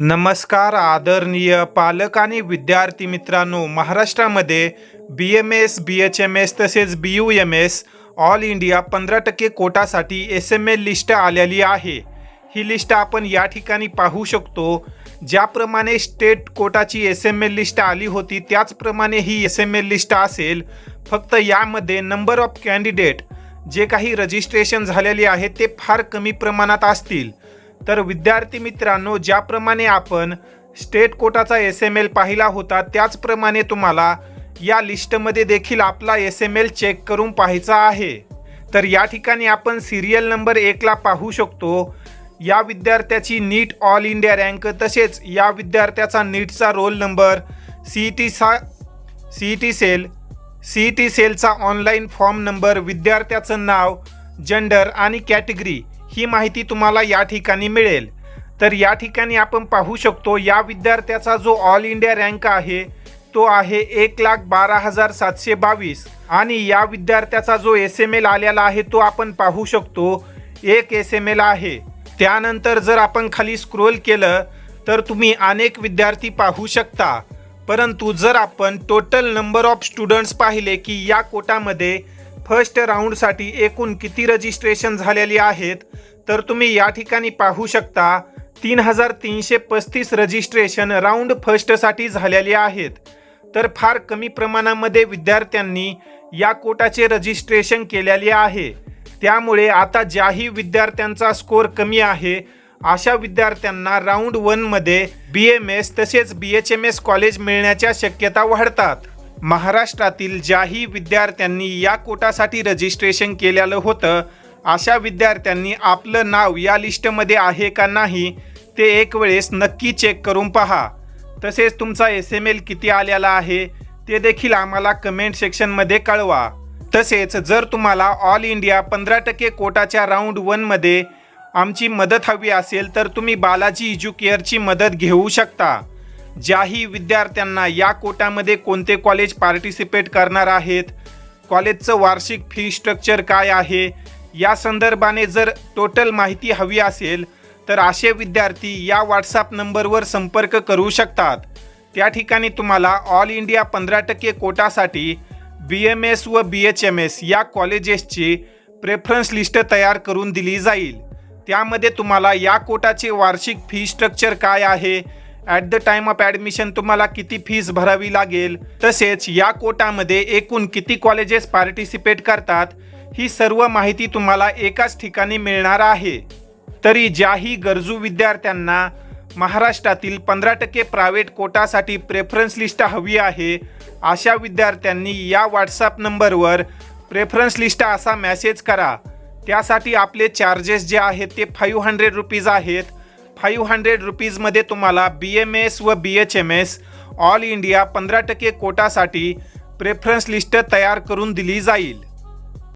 नमस्कार आदरणीय पालक आणि विद्यार्थी मित्रांनो महाराष्ट्रामध्ये B M S B H M S तसेच B U M S all India पंधरा टक्के कोटासाठी एस एम एल लिस्ट आलेली आहे. ही लिस्ट आपण या ठिकाणी पाहू शकतो ज्याप्रमाणे स्टेट कोटाची एस एम एल लिस्ट आली होती त्याचप्रमाणे ही एस एम एल लिस्ट असेल. फक्त यामध्ये नंबर ऑफ कॅन्डिडेट जे काही रजिस्ट्रेशन झालेले आहे ते फार कमी प्रमाणात असतील. तर विद्यार्थी मित्रांनो ज्याप्रमाणे आपण स्टेट कोटाचा एस एम एल पाहिला होता त्याचप्रमाणे तुम्हाला या लिस्टमध्ये देखील आपला एस एम एल चेक करून पाहायचा आहे. तर या ठिकाणी आपण सिरियल नंबर एकला पाहू शकतो. या विद्यार्थ्याची नीट ऑल इंडिया रँक तसेच या विद्यार्थ्याचा नीटचा roll number C E T सा C E T cell C E T सेलचा online form number विद्यार्थ्याचं नाव जेंडर आणि कॅटेगरी ही माहिती तुम्हाला या ठिकाणी मिळेल. तर या ठिकाणी आपण पाहू शकतो या विद्यार्थ्याचा जो ऑल इंडिया रँक आहे तो आहे एक लाख बारा हजार सातशे बावीस. आणि या विद्यार्थ्याचा जो एस एम एल आलेला आहे तो आपण पाहू शकतो एक एस एम एल आहे. त्यानंतर जर आपण खाली स्क्रोल केलं तर तुम्ही अनेक विद्यार्थी पाहू शकता. परंतु जर आपण टोटल नंबर ऑफ स्टुडंट्स पाहिले की या कोटामध्ये फर्स्ट राऊंडसाठी एकूण किती रजिस्ट्रेशन झालेली आहेत? तर तुम्ही या ठिकाणी पाहू शकता तीन हजार तीनशे पस्तीस रजिस्ट्रेशन राऊंड फर्स्टसाठी झालेली आहेत. तर फार कमी प्रमाणामध्ये विद्यार्थ्यांनी या कोटाचे रजिस्ट्रेशन केलेले आहे. त्यामुळे आता ज्याही विद्यार्थ्यांचा स्कोर कमी आहे अशा विद्यार्थ्यांना राऊंड वनमध्ये बी एम एस तसेच B H M S college मिळण्याच्या शक्यता वाढतात. महाराष्ट्रातील ज्याही विद्यार्थ्यांनी या कोटासाठी रजिस्ट्रेशन केलेलं होतं अशा विद्यार्थ्यांनी आपलं नाव या लिस्टमध्ये आहे का नाही ते एक वेळेस नक्की चेक करून पहा. तसेच तुमचा एस एम एल किती आलेला आहे ते देखील आम्हाला कमेंट सेक्शनमध्ये कळवा. तसेच जर तुम्हाला ऑल इंडिया पंधरा टक्के कोटाच्या राऊंड वनमध्ये आमची मदत हवी असेल तर तुम्ही बालाजी इज्युकेअरची मदत घेऊ शकता. ज्याही विद्यार्थ्यांना या कोटामध्ये कोणते कॉलेज पार्टिसिपेट करणार आहेत? कॉलेजचं वार्षिक फी स्ट्रक्चर काय आहे? या संदर्भाने जर टोटल माहिती हवी असेल तर असे विद्यार्थी या व्हॉट्सॲप नंबरवर संपर्क करू शकतात. त्या ठिकाणी तुम्हाला ऑल इंडिया पंधरा टक्के कोटासाठी बी एम एस व बी एच एम एस या कॉलेजेसची प्रेफरन्स लिस्ट तयार करून दिली जाईल. त्यामध्ये तुम्हाला या कोटाचे वार्षिक फी स्ट्रक्चर काय आहे? At the time of admission तुम्हाला किती फीस भरावी लागेल? तसेच या कोटामध्ये एकूण किती कॉलेजेस पार्टिसिपेट करतात? ही सर्व माहिती तुम्हाला एकाच ठिकाणी मिळणार आहे. तरी ज्याही गरजू विद्यार्थ्यांना महाराष्ट्रातील पंधरा टक्के प्रायव्हेट कोटासाठी प्रेफरन्स लिस्ट हवी आहे अशा विद्यार्थ्यांनी या व्हॉट्सअप नंबरवर प्रेफरन्स लिस्ट असा मॅसेज करा. त्यासाठी आपले चार्जेस जे आहेत ते फाईव्ह हंड्रेड रुपीज आहेत. फाईव्ह हंड्रेड रुपीजमध्ये तुम्हाला बी एम एस व B H M S all India पंधरा टक्के कोटासाठी प्रेफरन्स लिस्ट तयार करून दिली जाईल.